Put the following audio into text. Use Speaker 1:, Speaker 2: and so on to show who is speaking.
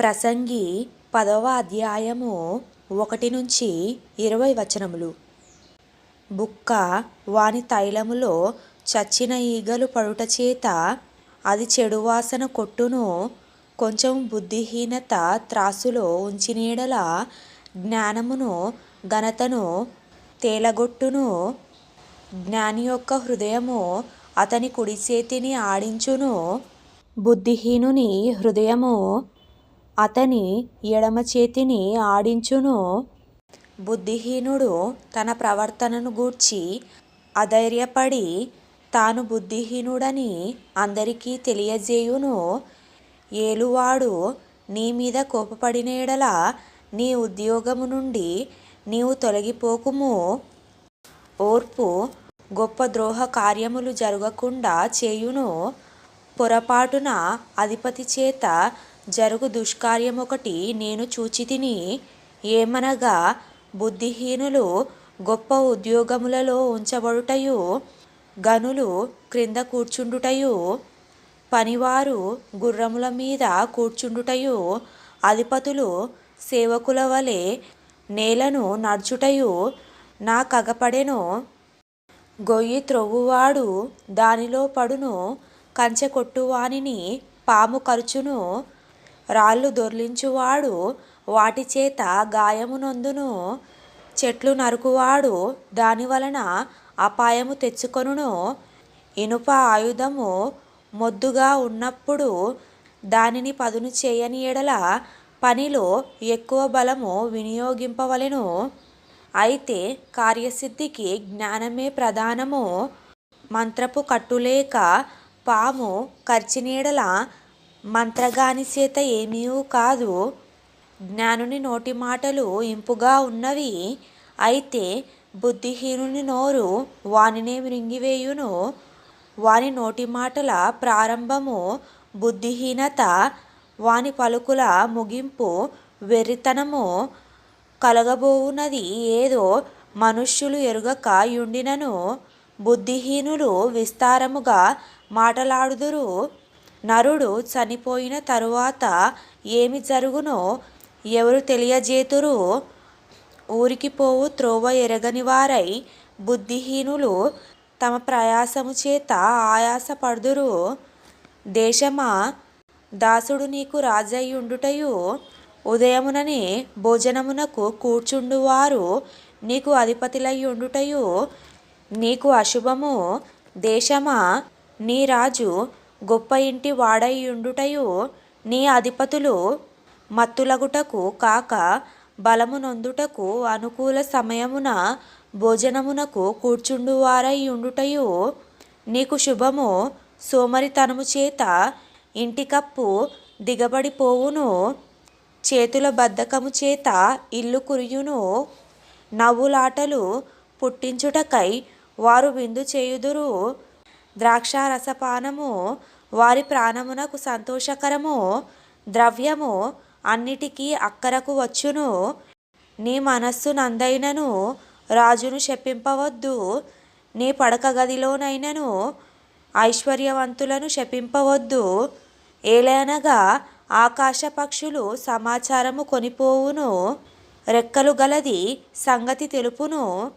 Speaker 1: ప్రసంగి పదవ అధ్యాయము ఒకటి నుంచి ఇరవై వచనములు. బుక్క వాని తైలములో చచ్చిన ఈగలు పడుట చేత అది చెడు వాసన కొట్టును కొంచెం బుద్ధిహీనత త్రాసులో ఉంచినీడల జ్ఞానమును ఘనతను తేలగొట్టును. జ్ఞాని యొక్క హృదయము అతని కుడి చేతిని ఆడించును. బుద్ధిహీనుని హృదయము అతని ఎడమ చేతిని ఆడించును. బుద్ధిహీనుడు తన ప్రవర్తనను గూర్చి అధైర్యపడి తాను బుద్ధిహీనుడని అందరికీ తెలియజేయును. ఏలువాడు నీ మీద కోపపడిన ఎడల నీ ఉద్యోగము నుండి నీవు తొలగిపోకుము. ఓర్పు గొప్ప ద్రోహ కార్యములు జరగకుండా చేయును. పొరపాటున అధిపతి చేత జరుగు దుష్కార్యమొకటి నేను చూచితిని ఏమనగా బుద్ధిహీనులు గొప్ప ఉద్యోగములలో ఉంచబడుటయు గనులు క్రింద కూర్చుండుటయు పనివారు గుర్రముల మీద కూర్చుండుటయు అధిపతులు సేవకుల వలె నేలను నడుచుటయు నా కగపడెను. గొయ్యి త్రొవ్వువాడు దానిలో పడును కంచె కొట్టువానిని పాము కరుచును రాళ్ళు దొర్లించువాడు వాటి చేత గాయమునందును చెట్లు నరుకువాడు దాని వలన అపాయము తెచ్చుకొనును. ఇనుప ఆయుధము మొద్దుగా ఉన్నప్పుడు దానిని పదును చేయని ఎడల పనిలో ఎక్కువ బలము వినియోగింపవలెను. అయితే కార్యసిద్ధికి జ్ఞానమే ప్రధానము. మంత్రపు కట్టులేక పాము ఖర్చినీడల మంత్రగాని చేత ఏమీయూ కాదు. జ్ఞానుని నోటి మాటలు ఇంపుగా ఉన్నవి. అయితే బుద్ధిహీనుని నోరు వానినే మృంగివేయును వాని నోటి మాటల ప్రారంభము బుద్ధిహీనత వాని పలుకుల ముగింపు వెర్రితనము కలగబోవున్నది ఏదో మనుష్యులు ఎరుగక యుండినను. బుద్ధిహీనులు విస్తారముగా మాటలాడుదురు. నరుడు చనిపోయిన తరువాత ఏమి జరుగునో ఎవరు తెలియజేతురు? ఊరికి పోవు త్రోవ ఎరగని వారై బుద్ధిహీనులు తమ ప్రయాసము చేత ఆయాసపడుదురు. దేశమా దాసుడు నీకు రాజయ్యుండుటయు ఉదయముననే భోజనమునకు కూర్చుండువారు నీకు అధిపతులయ్యుండుటయు నీకు అశుభము. దేశమా నీ రాజు గొప్ప ఇంటి వాడైయుండుటయు నీ అధిపతులు మత్తులగుటకు కాక బలమునొందుటకు అనుకూల సమయమున భోజనమునకు కూర్చుండువారైయుండుటయు నీకు శుభము. సోమరితనము చేత ఇంటి కప్పు దిగబడిపోవును. చేతుల బద్ధకము చేత ఇల్లు కురియును. నవ్వులాటలు పుట్టించుటకై వారు విందు చేయుదురు. ద్రాక్షారసపానము వారి ప్రాణమునకు సంతోషకరము ద్రవ్యము అన్నిటికీ అక్కరకు వచ్చును. నీ మనస్సు నందైనను రాజును శపింపవద్దు. నీ పడక గదిలోనైనను ఐశ్వర్యవంతులను శపింపవద్దు. ఏలయనగా ఆకాశ పక్షులు సమాచారము కొనిపోవును. రెక్కలు గలది సంగతి తెలుపును.